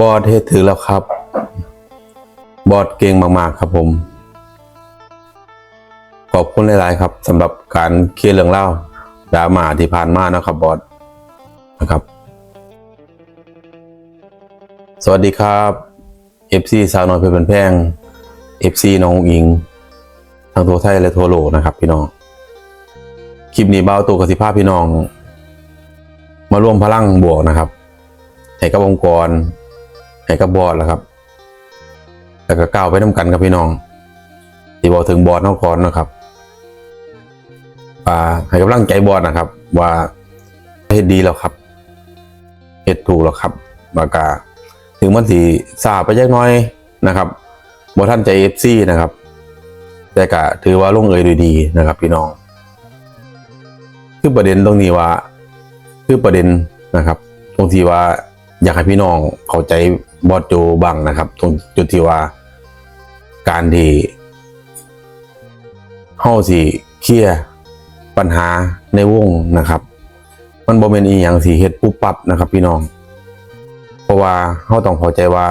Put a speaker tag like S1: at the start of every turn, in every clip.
S1: บอสเฮ็ดถือแล้วครับ บอสเก่งมากๆครับผม ขอบคุณหลายๆครับสำหรับการเคลียร์เรื่องเล่าดราม่าที่ผ่านมานะครับบอสนะครับ สวัสดีครับ FC สาวน้อยเพชรเป็นแพง FC น้องอิงทั้งทั่วไทยและทั่วโลกนะครับ พี่น้อง คลิปนี้เบ้าตัวกสิภาพพี่น้อง มาร่วมพลังบวกนะครับให้กับองค์กร ให้กับบอร์ดแล้วครับ แล้วก็ก้าวไปน้ากันครับพี่น้องที่บอกถึงบอร์ดนอกก่อนนะครับอ่าให้กำลังใจบอร์ดนะครับ ว่าเฮ็ดดีแล้วครับเฮ็ดถูกแล้วครับบากาถึงมันสีสาไปยักหน้อยนะครับบอท่านใจเอฟซีนะครับ แต่ก็ถือว่าลงเอยด้วยดีนะครับ พี่น้อง คือประเด็นตรงนี้ว่า คือประเด็นนะครับ ตรงที่ว่า อยากให้พี่น้องเข้าใจบอสโจบ้างนะครับ ตรงจุดที่ว่าการที่เฮาสิเคลียร์ปัญหาในวงนะครับ มันบ่เป็นอีหยังสิเฮ็ดปุ๊บปั๊บนะครับ พี่น้อง เพราะว่าเฮาต้องเข้าใจว่า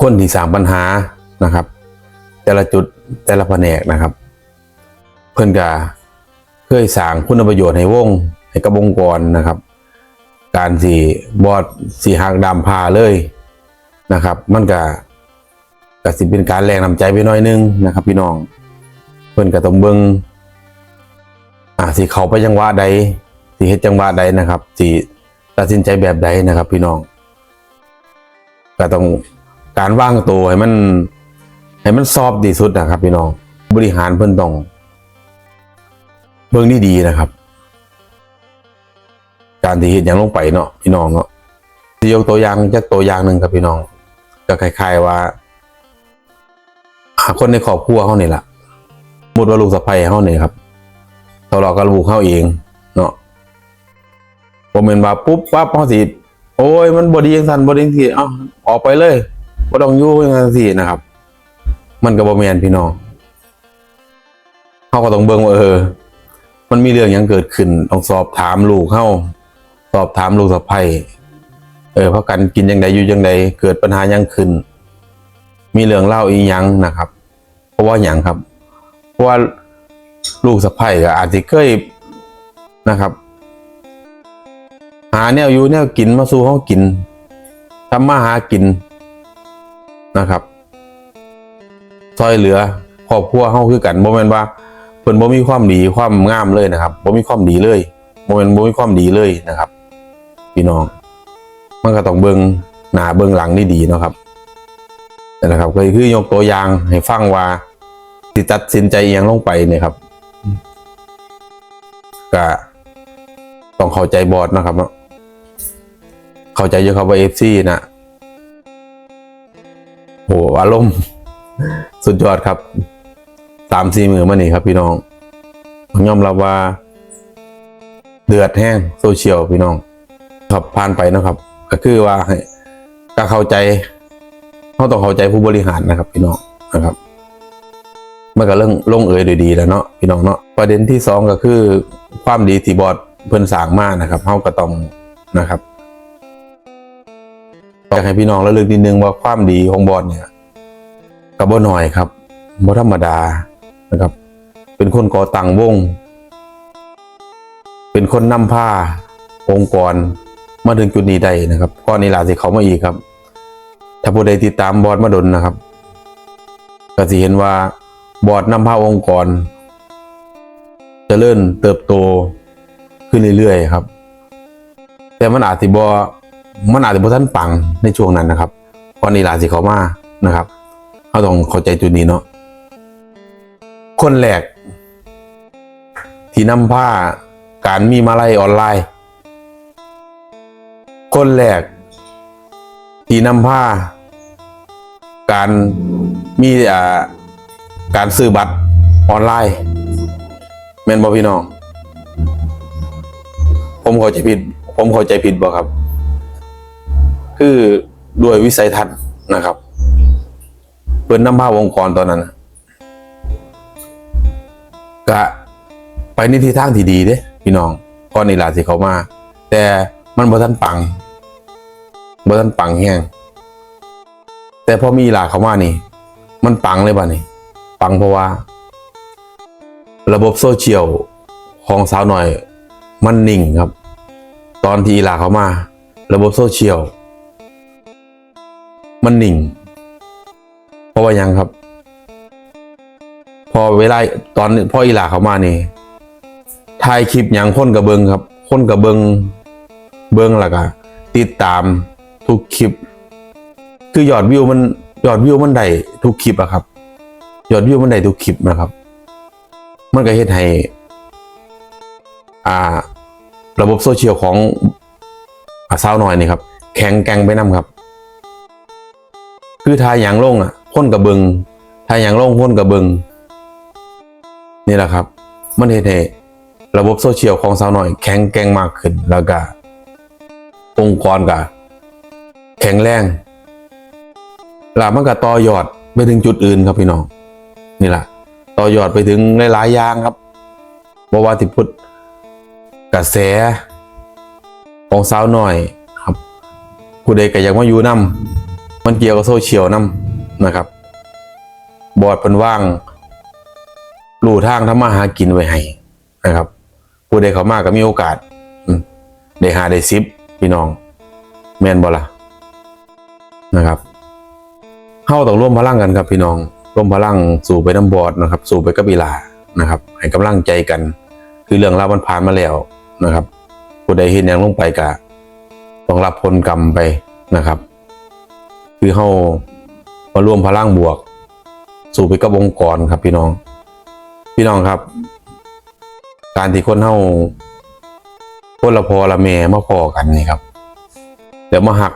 S1: คนที่สร้างปัญหานะครับ แต่ละจุดแต่ละแผนกนะครับ เพิ่นก็เคยสร้างคุณประโยชน์ให้วงให้กับองค์กรนะครับ การสีบอดสีหักดำพาเลยนะครับ มันก็ก็สิเป็นการแรงนำใจไปหน้อยนึงนะครับ พี่น้อง เพิ่นก็ต้องเบิ่งอ่าสิเขาไปจังหวะใดสิเฮ็ดจังหวะใดนะครับสิตัดสินใจแบบใดนะครับ พี่น้อง ก็ต้องการว่างตัวให้มัน ให้มันซอฟต์ดีสุดนะครับ พี่น้อง บริหารเพิ่นต้องเบิ่งดีๆนะครับ การที่เห็นอย่างลงไปเนาะพี่น้องเนาะที่ยกตัวอย่างจากตัวอย่างหนึ่งครับพี่น้อง ก็คล้ายๆว่าคนในครอบครัวเขาเนี่แหละมุดว่าลูกสะใภ้เขาเนี่ยครับทะเลาะกับลูกเขาเองเนาะผมเป็นว่าปุ๊บปั๊บเขาสิโอ้ยมันบดียังสันบดียังสิเอ้าออกไปเลยบ่ต้องอยู่ยังสินะครับ มันก็บ่แมนพี่น้องเขาก็ต้องเบิ่งว่าเออ มันมีเรื่องยังเกิดขึ้นต้องสอบถามลูกเขา สอบถามลูกสะใภ้เออพราะกันกินยังไงอยู่ยังไงเกิดปัญหายังขึ้น มีเรื่องเล่าอีหยังนะครับ เพราะว่าหยังครับ เพราะว่าลูกสะใภ้ก็อาจจะเคยนะครับ หาแนวอยู่แนวกินมาสู่เขากินทำมาหากินนะครับซอยเหลือครอบครัวเฮาคือกันบ่แม่นว่าเพิ่นบ่มีความดีความงามเลยนะครับบ่มีความดีเลยบ่แม่นบ่มีความดีเลยนะครับ พี่น้อง มันก็ต้องเบิงหน้าเบิงหลังนี่ดีเนาะครับนะครับก็คือยกตัวอย่างให้ฟังว่าสิตัดสินใจอหยังลงไปเนี่ยครับก็ต้องเข้าใจบอร์ดนะครับเนาะเข้าใจอยู่ครับว่า FC นะโหอารมณ์สุดยอดครับสามสี่มือมานี่ครับ พี่น้องยอมรับว่า เดือดแห้งโซเชียลพี่น้อง ครับผ่านไปนะครับ ก็คือว่าให้ก็เข้าใจเขาต้องเข้าใจผู้บริหารนะครับ พี่น้องนะครับมันก็เรื่องลงเอยโดยดีแล้วเนาะพี่น้องเนาะประเด็นที่สองก็คือความดีที่บอดเพิ่นสางมากนะครับเขาก็ต้องนะครับอยากให้พี่น้องระลึกนิดนึงว่าความดีของบอดเนี่ยกับบ่หน่อยครับบ่ธรรมดานะครับ เป็นคนก่อตั้งวง เป็นคนนำผ้าองค์กร มาถึงจุดนี้ได้นะครับก้อนนี้ลาสิเขามาอีกครับ ถ้าผู้ใดติดตามบอร์ดมาดนนะครับ ก็สิเห็นว่าบอดนำผ้าองค์กรจเจริญเติบโตขึ้นเรื่อยๆครับ แต่มันอาจสิบอมันอาจจะบ่ทันปังในช่วงนั้นนะครับก้อนนี้ลาสิเขามานะครับเขาต้องเข้าใจจุดนี้เนาะคนแรกที่นำผ้าการมีมาลัยออนไลน์ คนแรกที่นำผ้า การมีอ่าการซื้อบัตรออนไลน์แม่นบ่พี่น้อง ผมเข้าใจผิด ผมเข้าใจผิดบ่ครับ คือด้วยวิสัยทัศน์นะครับเพิ่นนำผ้าวงกรตอนนั้นน่ะไปในทิศทางที่ดีเด้ พี่น้องก้อนนี้ลาสิเขามา แต่มันบ่ทันปัง บ่ทันปังแห้งแต่พอมีหลาเขามานี่ มันปังเลยบ่นี่ปังเพราะว่า ระบบโซเชียลของสาวหน่อย มันนิ่งครับ ตอนที่อีหลาเขามา ระบบโซเชียลมันนิ่ง เพราะว่ายังครับ พอเวลาตอนพ่ออีหลาเขามานี่ถ่ายคลิปหยังคนกับเบิงครับ คนกับเบิงเบิงแล้วก็ติดตาม ทุกคลิป คือยอดวิวมันยอดวิวมันได้ทุกคลิปอะครับ ยอดวิวมันได้ทุกคลิปนะครับ มันก็เฮ็ดให้อ่า ระบบโซเชียลของอาสาวน้อยนี่ครับ แข็งแกร่งไปนํครับ คือทายอย่างลงอะคนกับเบิงทายอย่างลงคนกับเบิงนี่แหละครับ มันเฮ็ดให้ระบบโซเชียลของสาวน้อย แข็งแกร่งมากขึ้นแล้วก็องค์กรก็แข็งแรงแลามันก็ต่อยอดไปถึงจุดอื่นครับพี่น้อง นี่แหละต่อยอดไปถึงหลายๆอย่างครับบว่าที่พุทธกระแสของสาวหน้อยครับผู้ใดก็อยากมาอยู่นํมันเกี่ยวกับโซเชียลนํนะครับ บอดเป็นว่างลู่ทางทำมาหากินไว้ให้นะครับ ผู้ใดเขามากก็มีโอกาสได้หาได้ซิปพี่น้อง แมนบอล่ะ นะครับเข้าต้องร่วมพลังกันครับพี่น้องร่วมพลังสู่ไปน้ำบอดนะครับ สู่ไปกับอีลานะครับ ให้กำลังใจกัน คือเรื่องราวมันผ่านมาแล้วนะครับผู้ใดเห็นอย่างลงไปกะต้องรับผลกรรมไปนะครับ คือเข้ามาร่วมพลังบวก สู่ไปกับองค์กรครับพี่น้อง พี่น้องครับ การที่คนเฮาคนละพอละแม่มาพอกันนี่ครับแล้วมาหัก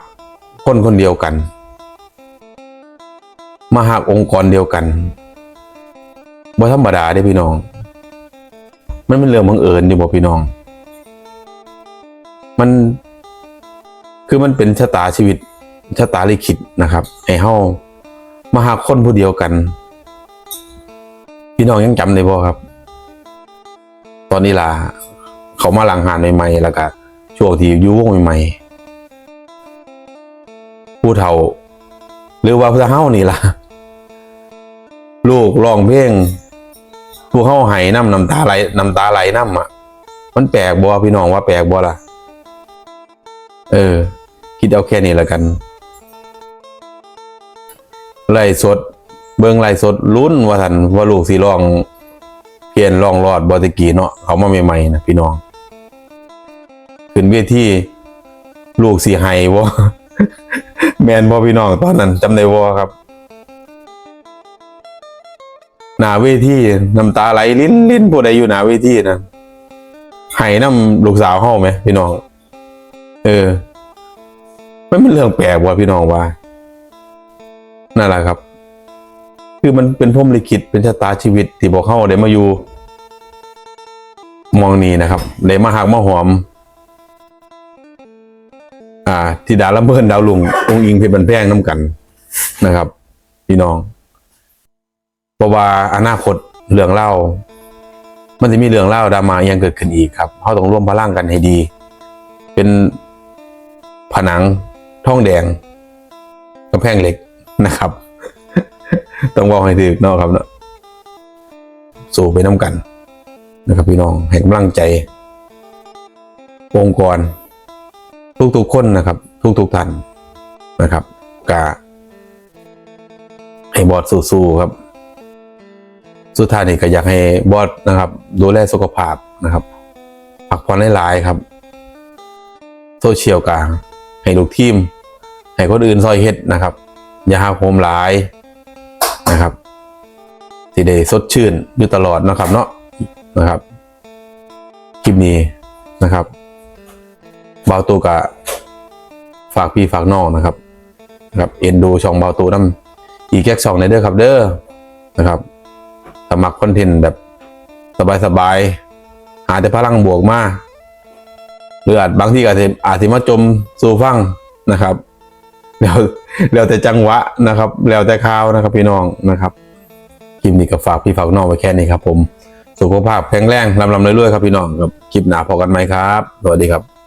S1: คนคนเดียวกัน มาหักองค์กรเดียวกันบ่ธรรมดาเด้พี่น้อง มันเป็นเรื่องบังเอิญอยู่บ่พี่น้อง มันคือมันเป็นชะตาชีวิตชะตาลิขิตนะครับให้เฮามาหาคนผู้เดียวกัน พี่น้องยังจำได้บ่ครับ ตอนนี้ล่ะเขามาหลังหานใหม่ๆแล้วก็ช่วงที่อยู่วงใหม่ๆ ผู้เฒ่า หรือว่าพระเฮานี่ล่ะ ลูกร้องเพลงผู้เฮาไห้น้ำน้ำตาไหลน้ำตาไหลน้ำอะ มันแปลกบ่พี่น้องว่าแปลกบ่ล่ะ เออ คิดเอาแค่นี้แล้วกันไล่สด เบิ่งไล่สดลุ้นว่าท่านว่าลูกสิร้อง เพียนร้องรอดบอตะกี้เนาะเขามาใหม่ๆนะพี่น้อง ขึ้นเวทีลูกสีไห้บ่ แมนบ่พี่น้องตอนนั้นจำได้บ่ครับหน้าเวทีน้ำตาไหลลิ้นลิ้นผู้ใดอยู่หน้าเวทีนะไห้น้ำลูกสาวเฮาไหมพี่น้อง เออไมันเป็นเรื่องแปลกว่ะพี่น้องว่านั่นแหละครับ คือมันเป็นพรมลิขิตเป็นชะตาชีวิตที่บอกเข้าได้มาอยู่ มองนี้นะครับได้มาหักมาหอม อ่าธิดาละเมินดาวลุงองค์อิงเพชรบันแพงน้ำกันนะครับ พี่น้องเพราะว่าอนาคตเรื่องเล่า มันจะมีเรื่องเล่าดราม่ายังเกิดขึ้นอีกครับเขาต้องร่วมพลังกันให้ดี เป็นผนังท่องแดงกำแพงเหล็กนะครับ ต้องบอกให้ถึกเนาะครับเนาะสู่ไปน้ำกันนะครับ พี่น้องให้กำลังใจ องค์กร ทุกๆคนนะครับ ทุกๆท่านนะครับกะให้บอดสู้ๆครับ สุดท้ายนี่ก็อยากให้บอสนะครับ ดูแลสุขภาพนะครับพักผ่อนหลายๆครับ โซเชียลกลางให้ลูกทีม ให้คนอื่นซอยเฮ็ดนะครับ อย่าหักโหมหลายนะครับสิได้สดชื่นอยู่ตลอดนะครับ เนาะนะครับ คลิปนี้นะครับ บาตูกะฝากพี่ฝากน้องนะครับนะครับเอ็นดูช่องเบาตูน้ำอีกแก๊กช่องในเด้อครับเด้อนะครับสมัครคอนเทนต์แบบสบายๆหาแต่พลังบวกมาหรืออาจบางที่อาจจะอาจจะมาจมสู่ฟังนะครับแล้วแล้วแต่จังหวะนะครับ แล้วแต่ข่าวนะครับพี่น้องนะครับคลิปนี้ก็ฝากพี่ฝากน้องไว้แค่นี้ครับผม สุขภาพแข็งแรงลำลำเรื่อยๆครับพี่น้องกับคลิปหนาพอกันไหมครับ สวัสดีครับ